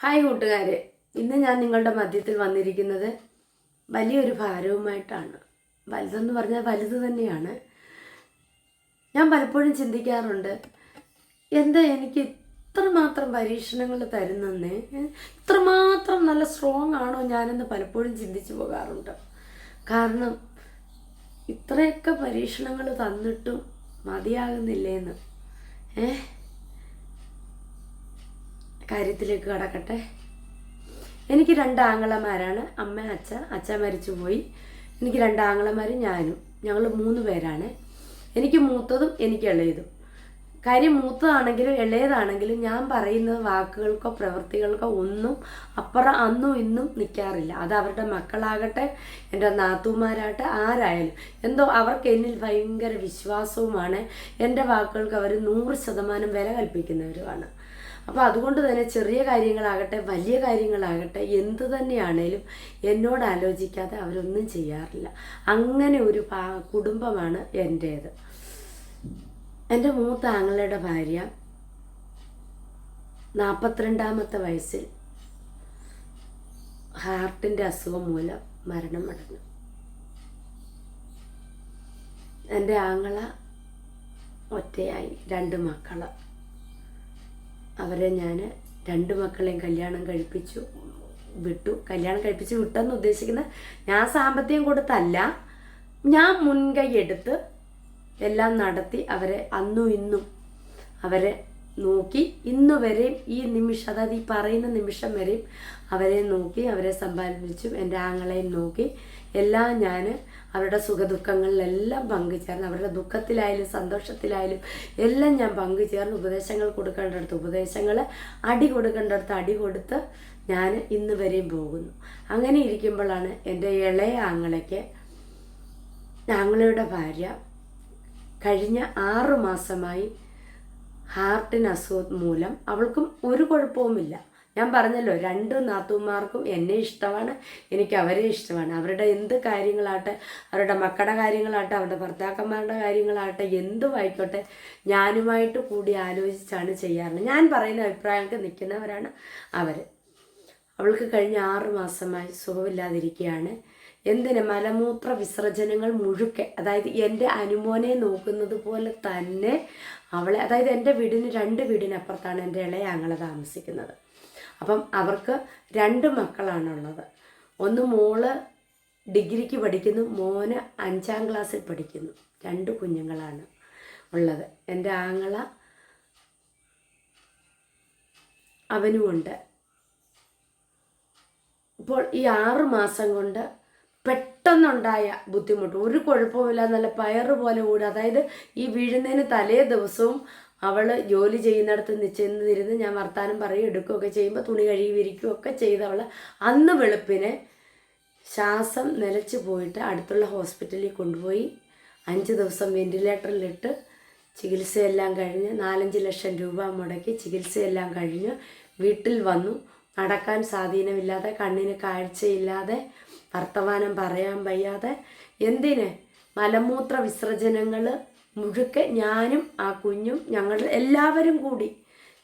Hi കൂട്ടുകാരെ. ഇന്ന് ഞാൻ നിങ്ങളുടെ മധ്യത്തിൽ വന്നിരിക്കുന്നത് വലിയൊരു ഭാരവുമായിട്ടാണ്. വലുതെന്ന് പറഞ്ഞാൽ വലുത് തന്നെയാണ്. ഞാൻ പലപ്പോഴും ചിന്തിക്കാറുണ്ട് എന്താ എനിക്ക് ഇത്രമാത്രം പരീക്ഷണങ്ങൾ തരുന്നെന്നേ ഇത്രമാത്രം നല്ല സ്ട്രോങ് ആണോ ഞാനെന്ന് പലപ്പോഴും ചിന്തിച്ചു പോകാറുണ്ട്. കാരണം ഇത്രയൊക്കെ പരീക്ഷണങ്ങൾ തന്നിട്ടും മതിയാകുന്നില്ലേന്ന്. ഏ കാര്യത്തിലേക്ക് കടക്കട്ടെ. എനിക്ക് രണ്ട് ആങ്ങളമാരാണ്. അമ്മ അച്ഛ. അച്ഛ മരിച്ചുപോയി എനിക്ക് രണ്ട് ആങ്ങളമാരും ഞാനും. ഞങ്ങൾ മൂന്ന് പേരാണ്. എനിക്ക് മൂത്തതും എനിക്ക് ഇളയതും. കാര്യം മൂത്തതാണെങ്കിലും ഇളയതാണെങ്കിലും ഞാൻ പറയുന്ന വാക്കുകൾക്കോ പ്രവൃത്തികൾക്കോ ഒന്നും അപ്പുറം അന്നും ഇന്നും നിൽക്കാറില്ല. അത് അവരുടെ മക്കളാകട്ടെ എന്റെ നാത്തൂമാരാകട്ടെ ആരായാലും. എന്തോ അവർക്ക് എന്നിൽ ഭയങ്കര വിശ്വാസവുമാണ്. എന്റെ വാക്കുകൾക്ക് അവർ നൂറ് ശതമാനം വില കൽപ്പിക്കുന്നവരുമാണ്. അപ്പോൾ അതുകൊണ്ട് തന്നെ ചെറിയ കാര്യങ്ങളാകട്ടെ വലിയ കാര്യങ്ങളാകട്ടെ എന്ത് തന്നെയാണേലും എന്നോട് ആലോചിക്കാതെ അവരൊന്നും ചെയ്യാറില്ല. അങ്ങനെ ഒരു കുടുംബമാണ് എന്റേത് എന്റെ മൂത്ത ആങ്ങളുടെ ഭാര്യ നാൽപ്പത്തിരണ്ടാമത്തെ വയസ്സിൽ ഹാർട്ടിന്റെ അസുഖം മൂലം മരണമടഞ്ഞു എന്റെ ആങ്ങള ഒറ്റയായി രണ്ട് മക്കൾ. അവരെ ഞാൻ രണ്ട് മക്കളെയും കല്യാണം കഴിപ്പിച്ചു വിട്ടു. കല്യാണം കഴിപ്പിച്ച് വിട്ടെന്ന് ഉദ്ദേശിക്കുന്ന ഞാൻ സാമ്പത്തികം കൊടുത്തല്ല. ഞാൻ മുൻകൈ എടുത്ത് എല്ലാം നടത്തി അവരെ അന്നും ഇന്നും അവരെ നോക്കി ഇന്ന് വരെയും ഈ നിമിഷം അതായത് ഈ പറയുന്ന നിമിഷം വരെയും അവരെ നോക്കി അവരെ സമ്പാദിച്ചു എന്റെ ആങ്ങളെയും നോക്കി എല്ലാം ഞാൻ അവരുടെ സുഖദുഃഖങ്ങളിലെല്ലാം പങ്കുചേർന്ന് അവരുടെ ദുഃഖത്തിലായാലും സന്തോഷത്തിലായാലും എല്ലാം ഞാൻ പങ്കുചേർന്ന് ഉപദേശങ്ങൾ കൊടുക്കേണ്ടടുത്ത് ഉപദേശങ്ങൾ അടി കൊടുക്കേണ്ടടുത്ത് അടി കൊടുത്ത് ഞാൻ ഇന്ന് വരെയും പോകുന്നു. അങ്ങനെ ഇരിക്കുമ്പോഴാണ് എന്റെ ഇളയ ആങ്ങളയ്ക്ക് ആങ്ങളയുടെ ഭാര്യ കഴിഞ്ഞ ആറ് മാസമായി ഹാർട്ടിന് അസുഖം മൂലം അവൾക്കും ഒരു കുഴപ്പവുമില്ല. ഞാൻ പറഞ്ഞല്ലോ രണ്ട് നാത്തുമാർക്കും എന്നെ ഇഷ്ടമാണ് എനിക്ക് അവരെ ഇഷ്ടമാണ്. അവരുടെ എന്ത് കാര്യങ്ങളാട്ടെ അവരുടെ മക്കളുടെ കാര്യങ്ങളാട്ടെ അവരുടെ ഭർത്താക്കന്മാരുടെ കാര്യങ്ങളാട്ടെ എന്തും ആയിക്കോട്ടെ ഞാനുമായിട്ട് കൂടി ആലോചിച്ചാണ് ചെയ്യാറുള്ളത്. ഞാൻ പറയുന്ന അഭിപ്രായങ്ങൾക്ക് നിൽക്കുന്നവരാണ് അവർ അവൾക്ക് കഴിഞ്ഞ ആറ് മാസമായി സുഖമില്ലാതിരിക്കുകയാണ്. എന്തിന്? മലമൂത്ര വിസർജനങ്ങൾ മുഴുക്കെ. അതായത് എന്റെ അനുമോനെ നോക്കുന്നത് പോലെ തന്നെ അവളെ അതായത് എന്റെ വീടിന് രണ്ട് വീടിനപ്പുറത്താണ് എന്റെ ഇളയ ആങ്ങളെ താമസിക്കുന്നത്. അപ്പം അവർക്ക് രണ്ട് മക്കളാണുള്ളത്. ഒന്ന് മോൾ ഡിഗ്രിക്ക് പഠിക്കുന്നു മോന് അഞ്ചാം ക്ലാസ്സിൽ പഠിക്കുന്നു. രണ്ട് കുഞ്ഞുങ്ങളാണ് ഉള്ളത്. എന്റെ ആങ്ങള അവനുമുണ്ട്. ഇപ്പോൾ ഈ ആറ് മാസം കൊണ്ട് പെട്ടെന്നുണ്ടായ ബുദ്ധിമുട്ട്. ഒരു കുഴപ്പമില്ല നല്ല പയറ് പോലെ കൂടി അതായത് ഈ വീഴുന്നതിന് തലേ ദിവസവും അവൾ ജോലി ചെയ്യുന്നിടത്ത് നിച്ചെന്നിരുന്ന് ഞാൻ വർത്താനം പറയും എടുക്കുകയൊക്കെ ചെയ്യുമ്പോൾ തുണി കഴുകി വിരിക്കുകയൊക്കെ ചെയ്തവൾ അന്ന് വെളുപ്പിന് ശ്വാസം നിലച്ച് പോയിട്ട് അടുത്തുള്ള ഹോസ്പിറ്റലിൽ കൊണ്ടുപോയി. അഞ്ച് ദിവസം വെന്റിലേറ്ററിലിട്ട് ചികിത്സയെല്ലാം കഴിഞ്ഞ് നാലഞ്ച് ലക്ഷം രൂപ മുടക്കി ചികിത്സയെല്ലാം കഴിഞ്ഞ് വീട്ടിൽ വന്നു. നടക്കാൻ സ്വാധീനമില്ലാതെ കണ്ണിന് കാഴ്ചയില്ലാതെ വർത്തമാനം പറയാൻ വയ്യാതെ എന്തിന് മലമൂത്ര വിസർജനങ്ങൾ മുഴുക്കെ ഞാനും ആ കുഞ്ഞും ഞങ്ങൾ എല്ലാവരും കൂടി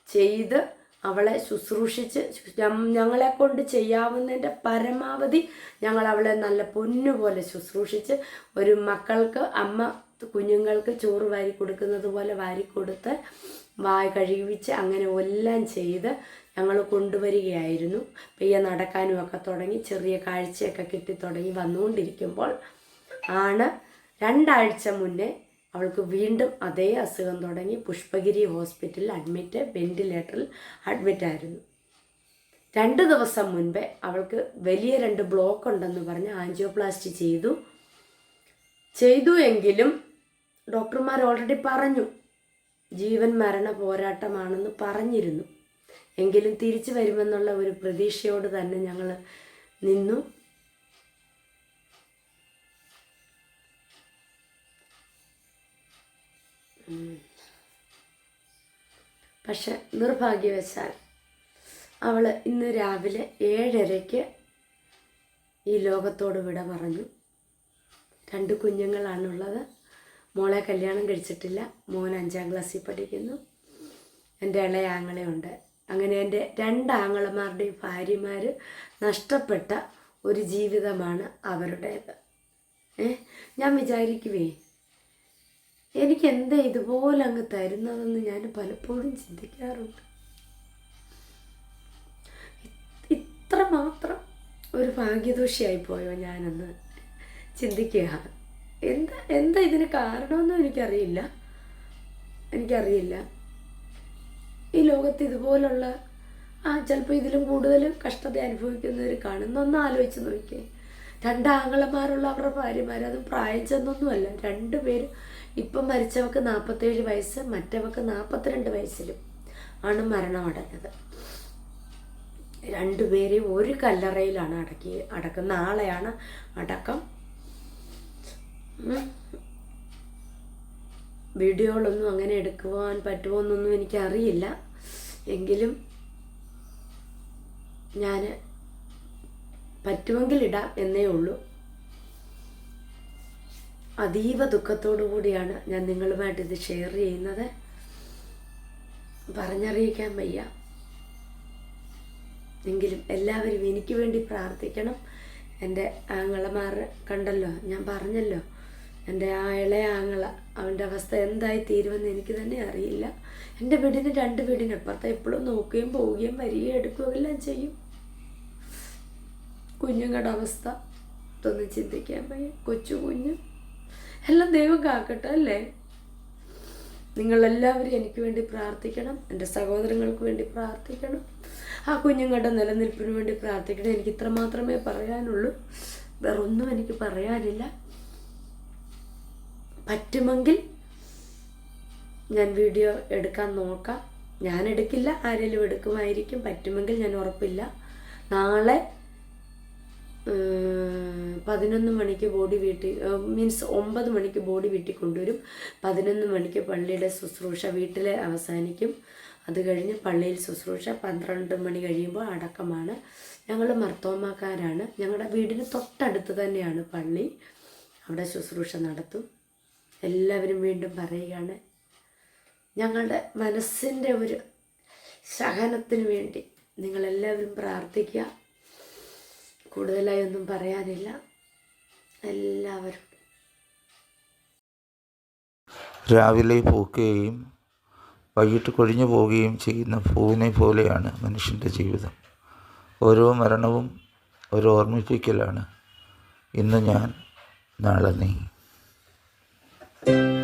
ചെയ്ത് അവളെ ശുശ്രൂഷിച്ച് ഞങ്ങളെ കൊണ്ട് ചെയ്യാവുന്നതിന്റെ പരമാവധി ഞങ്ങൾ അവളെ നല്ല പൊന്നുപോലെ ശുശ്രൂഷിച്ച് ഒരു മക്കൾക്ക് അമ്മ കുഞ്ഞുങ്ങൾക്ക് ചോറ് വാരി കൊടുക്കുന്നത് പോലെ വാരി കൊടുത്ത് വായ കഴുകിച്ച് അങ്ങനെ എല്ലാം ചെയ്ത് ഞങ്ങൾ കൊണ്ടുവരികയായിരുന്നു. പെയ്യ നടക്കാനും ഒക്കെ തുടങ്ങി ചെറിയ കാഴ്ചയൊക്കെ കിട്ടി തുടങ്ങി വന്നുകൊണ്ടിരിക്കുമ്പോൾ ആണ് രണ്ടാഴ്ച മുന്നേ അവൾക്ക് വീണ്ടും അതേ അസുഖം തുടങ്ങി പുഷ്പഗിരി ഹോസ്പിറ്റലിൽ അഡ്മിറ്റ് വെന്റിലേറ്ററിൽ അഡ്മിറ്റ് ആയിരുന്നു. രണ്ട് ദിവസം മുൻപേ അവൾക്ക് വലിയ രണ്ട് ബ്ലോക്ക് ഉണ്ടെന്ന് പറഞ്ഞ് ആൻജിയോപ്ലാസ്റ്റി ചെയ്തു. ചെയ്തു എങ്കിലും ഡോക്ടർമാർ ഓൾറെഡി പറഞ്ഞു ജീവൻ മരണ പോരാട്ടമാണെന്ന് പറഞ്ഞിരുന്നു. എങ്കിലും തിരിച്ചു വരുമെന്നുള്ള ഒരു പ്രതീക്ഷയോട് തന്നെ ഞങ്ങൾ നിന്നു. പക്ഷെ നിർഭാഗ്യവശാൽ അവൾ ഇന്ന് രാവിലെ ഏഴരയ്ക്ക് ഈ ലോകത്തോട് വിട പറഞ്ഞു രണ്ട് കുഞ്ഞുങ്ങളാണുള്ളത്. മോളെ കല്യാണം കഴിച്ചിട്ടില്ല. മോൻ അഞ്ചാം ക്ലാസ്സിൽ പഠിക്കുന്നു. എന്റെ ഇളയാങ്ങളെ ആങ്ങളയുണ്ട്. അങ്ങനെ എന്റെ രണ്ടാങ്ങളമാരുടെയും ഭാര്യമാർ നഷ്ടപ്പെട്ട ഒരു ജീവിതമാണ് അവരുടേത്. ഏ? ഞാൻ വിചാരിക്കുവേ എനിക്ക് എന്താ ഇതുപോലെ അങ്ങ് തരുന്നതെന്ന് ഞാൻ പലപ്പോഴും ചിന്തിക്കാറുണ്ട്. ഇത്ര മാത്രം ഒരു ഭാഗ്യദോഷിയായി പോയോ ഞാനെന്ന് ചിന്തിക്കുക. എന്താ എന്താ ഇതിന് കാരണമെന്നും എനിക്കറിയില്ല. എനിക്കറിയില്ല. ഈ ലോകത്ത് ഇതുപോലുള്ള ആ ചിലപ്പോൾ ഇതിലും കൂടുതൽ കഷ്ടത അനുഭവിക്കുന്നവർ കാണുന്ന ഒന്ന് ആലോചിച്ച് നോക്കിയേ. രണ്ട് ആങ്ങളമാരുള്ള അവരുടെ ഭാര്യമാർ അതും പ്രായം ചെന്നൊന്നുമല്ല. പേര് ഇപ്പം മരിച്ചവർക്ക് നാൽപ്പത്തേഴ് വയസ്സ് മറ്റവർക്ക് നാൽപ്പത്തിരണ്ട് വയസ്സിലും ആണ് മരണമടഞ്ഞത് രണ്ടുപേരെയും ഒരു കല്ലറയിലാണ് അടക്കി അടക്കം നാളെയാണ് അടക്കം. വീഡിയോകളൊന്നും അങ്ങനെ എടുക്കുവാൻ പറ്റുമോ എന്നൊന്നും എനിക്കറിയില്ല. എങ്കിലും ഞാൻ പറ്റുമെങ്കിൽ ഇടാം എന്നേ ഉള്ളൂ. അതീവ ദുഃഖത്തോടു കൂടിയാണ് ഞാൻ നിങ്ങളുമായിട്ട് ഇത് ഷെയർ ചെയ്യുന്നത്. പറഞ്ഞറിയിക്കാൻ വയ്യ. എങ്കിലും എല്ലാവരും എനിക്ക് വേണ്ടി പ്രാർത്ഥിക്കണം. എന്റെ ആങ്ങളമാർ കണ്ടല്ലോ ഞാൻ പറഞ്ഞല്ലോ. എന്റെ ആ ഇളയ അവന്റെ അവസ്ഥ എന്തായി തീരുമെന്ന് എനിക്ക് തന്നെ അറിയില്ല. എന്റെ വീടിന് രണ്ട് വീടിനപ്പുറത്ത് എപ്പോഴും നോക്കുകയും പോവുകയും വരികയും എടുക്കുകയും എല്ലാം ചെയ്യും. കുഞ്ഞുങ്ങളുടെ അവസ്ഥ ഇതൊന്നും ചിന്തിക്കാൻ വയ്യ. കൊച്ചു കുഞ്ഞ്. എല്ലാം ദൈവം കാക്കട്ടെ അല്ലേ? നിങ്ങളെല്ലാവരും എനിക്ക് വേണ്ടി പ്രാർത്ഥിക്കണം. എന്റെ സഹോദരങ്ങൾക്ക് വേണ്ടി പ്രാർത്ഥിക്കണം. ആ കുഞ്ഞുങ്ങളുടെ നിലനിൽപ്പിന് വേണ്ടി പ്രാർത്ഥിക്കണം എനിക്ക് ഇത്ര മാത്രമേ പറയാനുള്ളൂ. വേറൊന്നും എനിക്ക് പറയാനില്ല. പറ്റുമെങ്കിൽ ഞാൻ വീഡിയോ എടുക്കാൻ നോക്കാം. ഞാൻ എടുക്കില്ല ആരെങ്കിലും എടുക്കുമായിരിക്കും. പറ്റുമെങ്കിൽ ഞാൻ ഉറപ്പില്ല. നാളെ പതിനൊന്ന് മണിക്ക് ബോഡി വീട്ടിൽ മീൻസ് ഒമ്പത് മണിക്ക് ബോഡി വീട്ടിൽ കൊണ്ടുവരും. പതിനൊന്ന് മണിക്ക് പള്ളിയുടെ ശുശ്രൂഷ വീട്ടിൽ അവസാനിക്കും. അത് കഴിഞ്ഞ് പള്ളിയിൽ ശുശ്രൂഷ പന്ത്രണ്ട് മണി കഴിയുമ്പോൾ അടക്കമാണ്. ഞങ്ങൾ മർത്തോമാക്കാരാണ്. ഞങ്ങളുടെ വീടിന് തൊട്ടടുത്ത് തന്നെയാണ് പള്ളി. അവിടെ ശുശ്രൂഷ നടത്തും. എല്ലാവരും വീണ്ടും പറയുകയാണ് ഞങ്ങളുടെ മനസ്സിന്റെ ഒരു സഹനത്തിന് വേണ്ടി നിങ്ങളെല്ലാവരും പ്രാർത്ഥിക്കുക. കൂടുതലായി ഒന്നും പറയാനില്ല. എല്ലാവരും. രാവിലെ പൂക്കുകയും വൈകിട്ട് കൊഴിഞ്ഞു പോവുകയും ചെയ്യുന്ന പൂവിനെ പോലെയാണ് മനുഷ്യന്റെ ജീവിതം. ഓരോ മരണവും ഒരു ഓർമ്മിപ്പിക്കലാണ്. ഇന്ന് ഞാൻ നാളെ നീ. Thank you.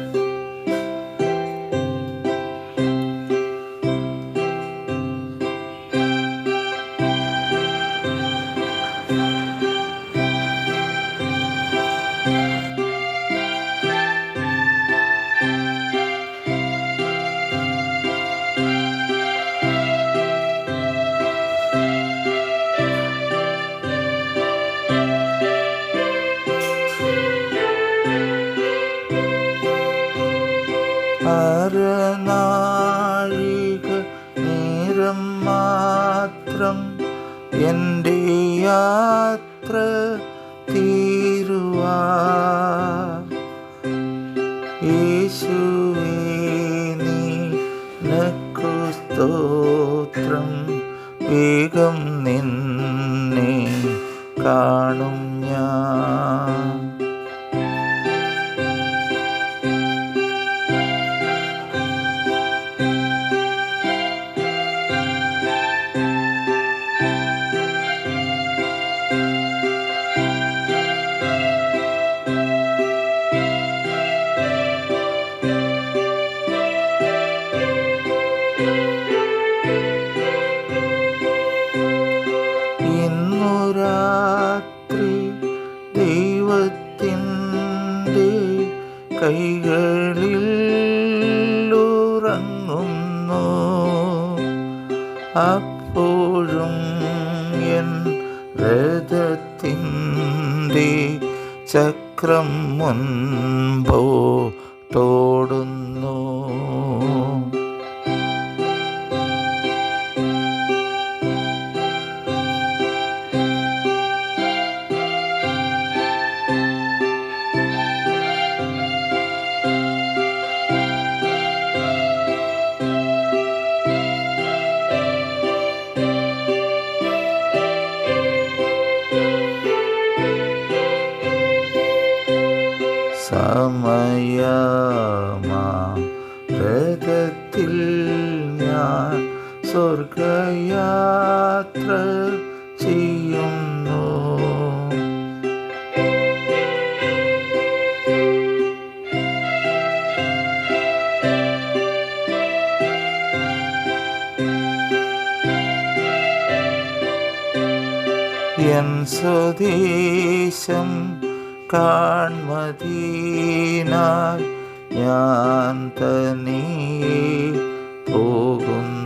അരനാഴിക നേരം മാത്രം എന്റെ യാത്ര തീരുവാ. സ്തോത്രം. വേഗം നിന്നെ കാണും. അപ്പോഴും എൻ രഥത്തിന്റെ ചക്രം മുൻപോട്ടോടുന്നു ഞാൻ സ്വർഗയാത്ര ചെയ്യുന്നു. എൻ സ്വദേശം കാൺമതീനായി ഞാൻ തനിയെ Oh,